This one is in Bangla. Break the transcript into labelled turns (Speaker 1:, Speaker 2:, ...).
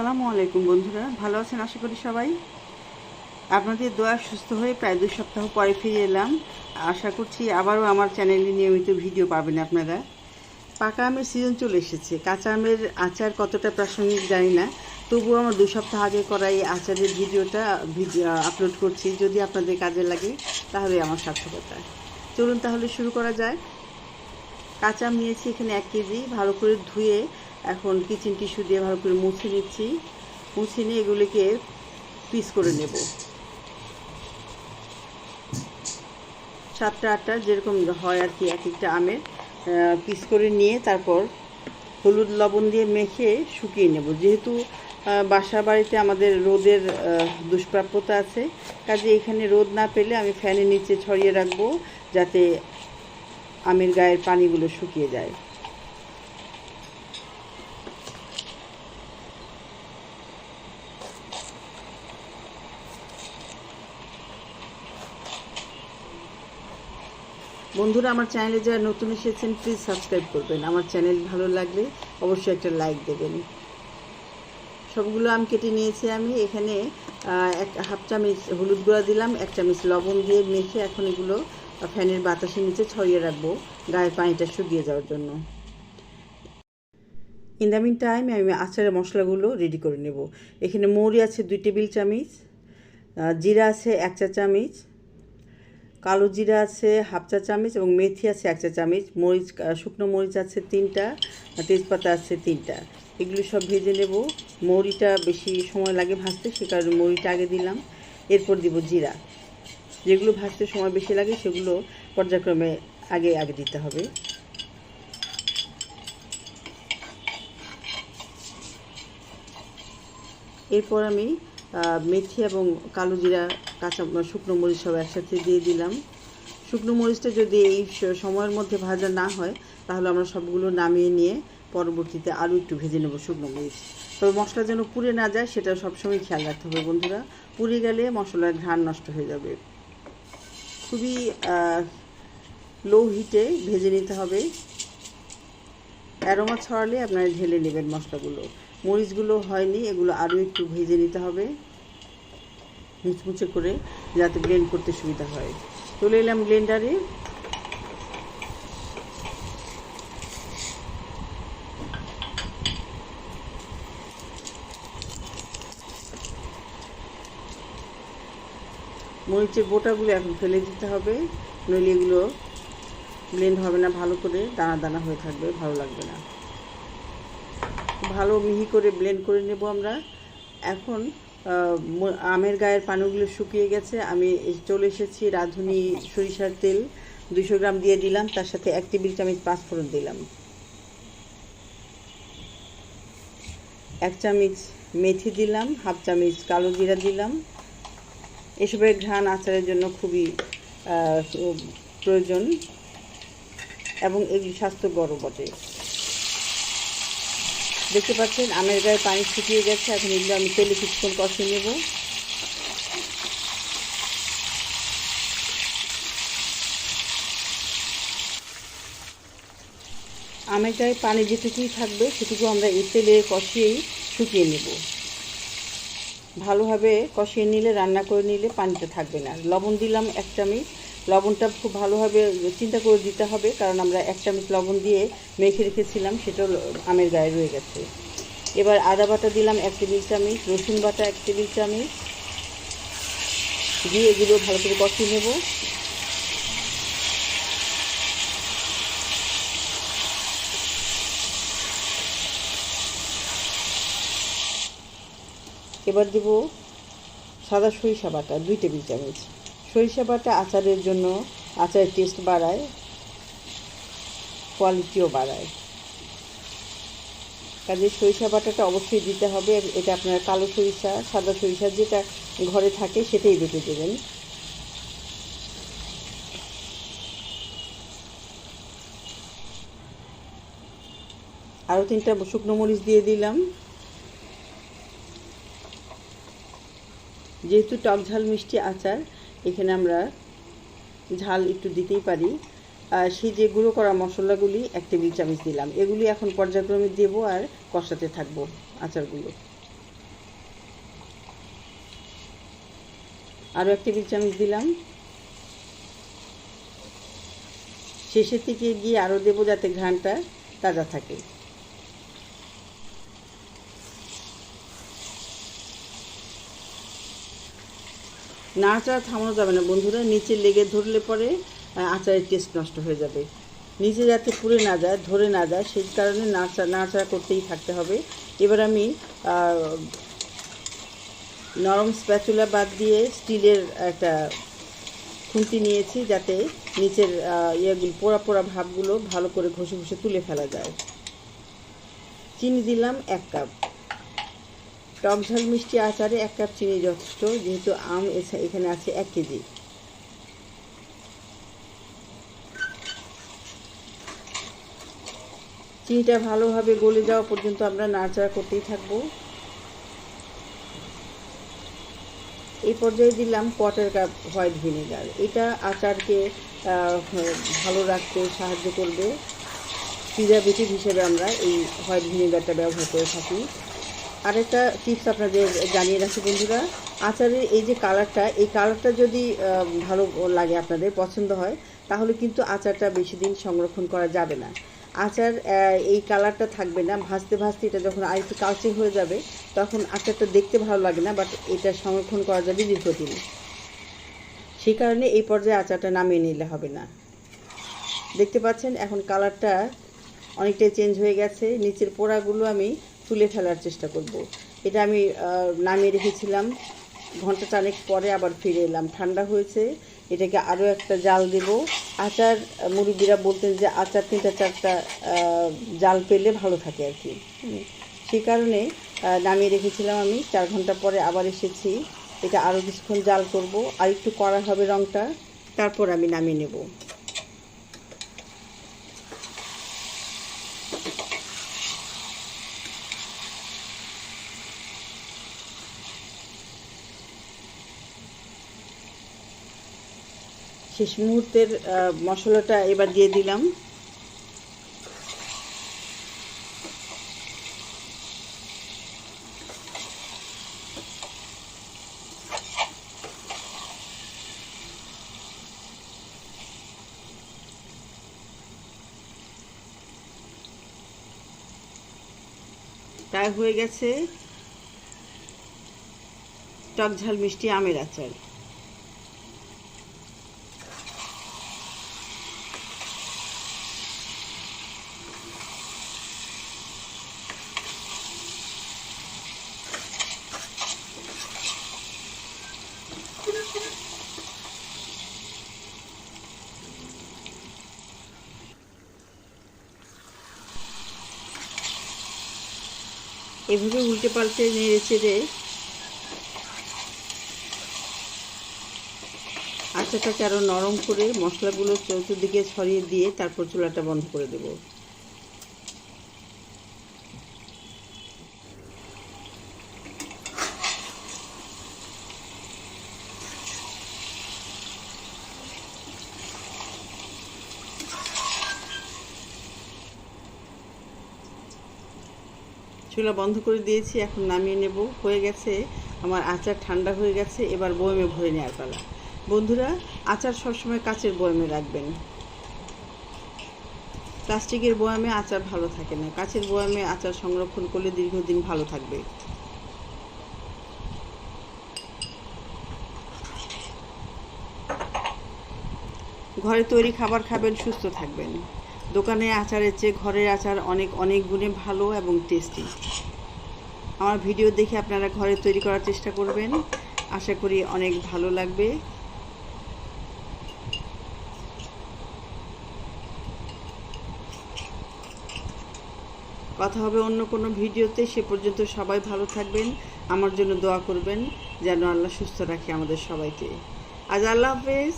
Speaker 1: আসসালামু আলাইকুম বন্ধুরা, ভালো আছেন আশা করি সবাই? আপনাদের দোয়া সুস্থ হয়ে প্রায় দুই সপ্তাহ পরে ফিরে এলাম। আশা করছি আবারও আমার চ্যানেলে নিয়মিত ভিডিও পাবেন আপনারা। পাকা আমের সিজন চলে এসেছে। কাঁচা আমের আচার কতটা প্রাসঙ্গিক জানি না, তবুও আমার দু সপ্তাহ আগে করা এই আচারের ভিডিওটা ভিডিও আপলোড করছি। যদি আপনাদের কাজে লাগে, তাহলে আমার সার্থকতা। চলুন তাহলে শুরু করা যায় কাঁচা আম নিয়েছি এখানে এক কেজি। ভালো করে ধুয়ে এখন কিচেন টিস্যু দিয়ে ভালো করে মুছে নিচ্ছি। মুছে নিয়ে এগুলিকে পিস করে নেব। সাতটা, আটটা যেরকম হয় আর কি, এক একটা আমের পিস করে নিয়ে তারপর হলুদ লবণ দিয়ে মেখে শুকিয়ে নেব। যেহেতু বাসা বাড়িতে আমাদের রোদের দুষ্প্রাপ্যতা আছে, কাজে এখানে রোদ না পেলে আমি ফ্যানের নিচে ছড়িয়ে রাখব যাতে আমের গায়ের পানিগুলো শুকিয়ে যায়। বন্ধুরা, আমার চ্যানেলে যারা নতুন এসেছেন প্লিজ সাবস্ক্রাইব করবেন। আমার চ্যানেল ভালো লাগলে অবশ্যই একটা লাইক দেবেন। সবগুলো আম কেটে নিয়েছি আমি। এখানে এক হাফ চামচ হলুদ গুঁড়া দিলাম, এক চামচ লবণ দিয়ে মেখে এখন এগুলো ফ্যানের বাতাসের নিচে ছড়িয়ে রাখব, গায়ে পানিটা শুকিয়ে যাওয়ার জন্য। ইন দ্য মিন টাইম আমি আচারের মশলাগুলো রেডি করে নেব। এখানে মৌরি আছে দুই টেবিল চামচ জিরা আছে এক চা চামচ কালো জিরা আছে, হাফ চা চামচ এবং মেথি আছে এক চা চামচ, মরিচ শুকনো মরিচ আছে তিনটা তেজপাতা আছে তিনটা। এগুলো সব ভেজে নেব। মৌরিটা বেশি সময় লাগে ভাজতে, সে কারণে মৌরিটা আগে দিলাম। এরপর দিব জিরা। যেগুলো ভাজতে সময় বেশি লাগে, সেগুলো পর্যায়ক্রমে আগে আগে দিতে হবে। এরপর আমি মেথি এবং কালো জিরা, কাঁচা শুকনো মরিচ সব একসাথে দিয়ে দিলাম। শুকনো মরিচটা যদি এই সময়ের মধ্যে ভাজা না হয়, তাহলে আমরা সবগুলো নামিয়ে নিয়ে পরবর্তীতে আলু একটু ভেজে নেব শুকনো মরিচ। তবে মশলা যেন পুড়ে না যায়, সেটা সবসময় খেয়াল রাখতে হবে বন্ধুরা। পুড়ে গেলে মশলার ঘ্রাণ নষ্ট হয়ে যাবে। খুবই লো হিটে ভেজে নিতে হবে। অ্যারোমা ছড়ালে আপনারা ঢেলে নেবেন মশলাগুলো। মরিচগুলো হয়নি, এগুলো আরও একটু ভেজে নিতে হবে। মুচমুচে করে যাতে ব্লেন্ড করতে সুবিধা হয়। চলে এলাম ব্লেন্ডারে মরিচের বোটাগুলো এখন ফেলে দিতে হবে, নইলে এগুলো ব্লেন্ড হবে না, ভালো করে দানা দানা হয়ে থাকবে, ভালো লাগবে না। ভালো মিহি করে ব্লেন্ড করে নেব আমরা। এখন আমের গায়ের পানিগুলো শুকিয়ে গেছে। আমি চলে এসেছি রাঁধুনি সরিষার তেল। দুশো গ্রাম দিয়ে দিলাম, তার সাথে এক টেবিল চামচ পাঁচফোড়ন দিলাম। এক চামচ মেথি দিলাম, হাফ চামচ কালো জিরা দিলাম। এসবের ঘ্রাণ আচারের জন্য খুবই প্রয়োজন। এবং এগুলি স্বাস্থ্যকরও বটে। দেখতে পাচ্ছেন, আমের গায়ে পানি শুকিয়ে গেছে, এখন এগুলো আমি তেলে কিছুক্ষণ কষিয়ে নেব। আমের গায়ে পানি যেটুকুই থাকবে, সেটুকু আমরা এই তেলে কষিয়েই শুকিয়ে নেব। ভালোভাবে কষিয়ে নিলে, রান্না করে নিলে পানিটা থাকবে না। লবণ দিলাম এক চামচ লবণটা খুব ভালোভাবে চিন্তা করে দিতে হবে, কারণ আমরা এক চামচ লবণ দিয়ে মেখে রেখেছিলাম সেটাও আমের গায়ে রয়ে গেছে। এবার আদা বাটা দিলাম এক টেবিল চামচ, রসুন বাটা এক টেবিল চামচ। দিয়ে এগুলো ভালো করে কষিয়ে নেব। এবার দেব সাদা সরিষা বাটা, দুই টেবিল চামচ। সরিষা বাটা আচারের জন্য আচারের টেস্ট বাড়ায় কোয়ালিটিও বাড়ায়। কাজে সরিষা বাটাটা অবশ্যই দিতে হবে, এটা আপনার কালো সরিষা, সাদা সরিষা যেটা ঘরে থাকে সেটাই বেটে দেবেন। আরও তিনটা শুকনো মরিচ দিয়ে দিলাম। যেহেতু টক ঝাল মিষ্টি আচার এখানে আমরা ঝাল একটু দিতেই পারি। সেই যে গুঁড়ো করা মশলাগুলি, এক টেবিল চামচ দিলাম। এগুলি এখন পর্যায়ক্রমে দেব আর কষাতে থাকব আচারগুলো। আরও এক টেবিল চামচ দিলাম। শেষের দিকে গিয়ে আরও দেবো যাতে ঘ্রাণটা তাজা থাকে। নাড়াচাড়া থামানো যাবে না। বন্ধুরা, নিচে লেগে ধরলে পরে আচারের টেস্ট নষ্ট হয়ে যাবে। নিচে যাতে পুড়ে না যায়, ধরে না যায়, সেই কারণে নাড়াচা নাড়াচাড়া করতেই থাকতে হবে। এবার আমি নরম স্প্যাচুলা বাদ দিয়ে স্টিলের একটা খুন্তি নিয়েছি, যাতে নিচের ইয়েগুলো, পোড়া পোড়া ভাবগুলো ভালো করে ঘষে ঘষে তুলে ফেলা যায়। চিনি দিলাম এক কাপ। টক ঝাল মিষ্টি আচারে এক কাপ চিনি যথেষ্ট, যেহেতু আম এখানে আছে এক কেজি। চিনিটা ভালোভাবে গলে যাওয়া পর্যন্ত আমরা নাড়াচাড়া করতেই থাকব। এই পর্যায়ে দিলাম কোয়ার্টার কাপ হোয়াইট ভিনেগার। এটা আচারকে ভালো রাখতে সাহায্য করবে। প্রিজারভেটিভ হিসেবে আমরা এই হোয়াইট ভিনেগারটা ব্যবহার করে থাকি। আরেকটা টিপস আপনাদের জানিয়ে রাখি বন্ধুরা। আচারের এই যে কালারটা এই কালারটা যদি ভালো লাগে আপনাদের, পছন্দ হয়, তাহলে কিন্তু আচারটা বেশি দিন সংরক্ষণ করা যাবে না। আচার এই কালারটা থাকবে না, ভাজতে ভাজতে এটা যখন আরেকটু কালচে হয়ে যাবে, তখন আচারটা দেখতে ভালো লাগে না বাট এটা সংরক্ষণ করা যাবে দীর্ঘদিন। সেই কারণে এই পর্যায়ে আচারটা নামিয়ে নিলে হবে না। দেখতে পাচ্ছেন, এখন কালারটা অনেকটাই চেঞ্জ হয়ে গেছে। নিচের পোড়াগুলো আমি তুলে ফেলার চেষ্টা করব। এটা আমি নামিয়ে রেখেছিলাম। ঘণ্টা চানেক পরে আবার ফিরে এলাম। ঠান্ডা হয়েছে এটাকে আরও একটা জাল দেব। আচার মুরব্বীরা বলতেন যে আচার তিনটা চারটা জাল পেলে ভালো থাকে আর কি। সেই কারণে নামিয়ে রেখেছিলাম আমি। চার ঘণ্টা পরে আবার এসেছি। এটা আরও কিছুক্ষণ জাল করব। আর একটু কড়া হবে রঙটা তারপর আমি নামিয়ে নেব। শেষ মুহূর্তের মশলাটা এবার দিয়ে দিলাম। তাই হয়ে গেছে টক ঝাল মিষ্টি আমের আচার। এভাবে উল্টে পাল্টে নেড়ে চেড়ে আচাটাকে আরও নরম করে মশলাগুলো চতুর্দিকে ছড়িয়ে দিয়ে তারপর চুলাটা বন্ধ করে দেব। চুলা বন্ধ করে দিয়েছি, এখন নামিয়ে নেব। হয়ে গেছে, আমার আচার ঠান্ডা হয়ে গেছে, এবার বয়মে ভরে নেওয়ার পালা। বন্ধুরা, আচার সবসময় কাচের বয়মে রাখবেন। প্লাস্টিকের বয়ামে আচার ভালো থাকে না। কাচের বয়ামে আচার সংরক্ষণ করলে দীর্ঘদিন ভালো থাকবে। ঘরে তৈরি খাবার খাবেন, সুস্থ থাকবেন। দোকানে আচারের চেয়ে ঘরের আচার অনেক অনেক গুণে ভালো এবং টেস্টি আমার ভিডিও দেখে আপনারা ঘরে তৈরি করার চেষ্টা করবেন। আশা করি অনেক ভালো লাগবে। কথা হবে অন্য কোনো ভিডিওতে। সে পর্যন্ত সবাই ভালো থাকবেন। আমার জন্য দোয়া করবেন যেন আল্লাহ সুস্থ রাখে আমাদের সবাইকে। আজ আল্লাহ হাফেজ।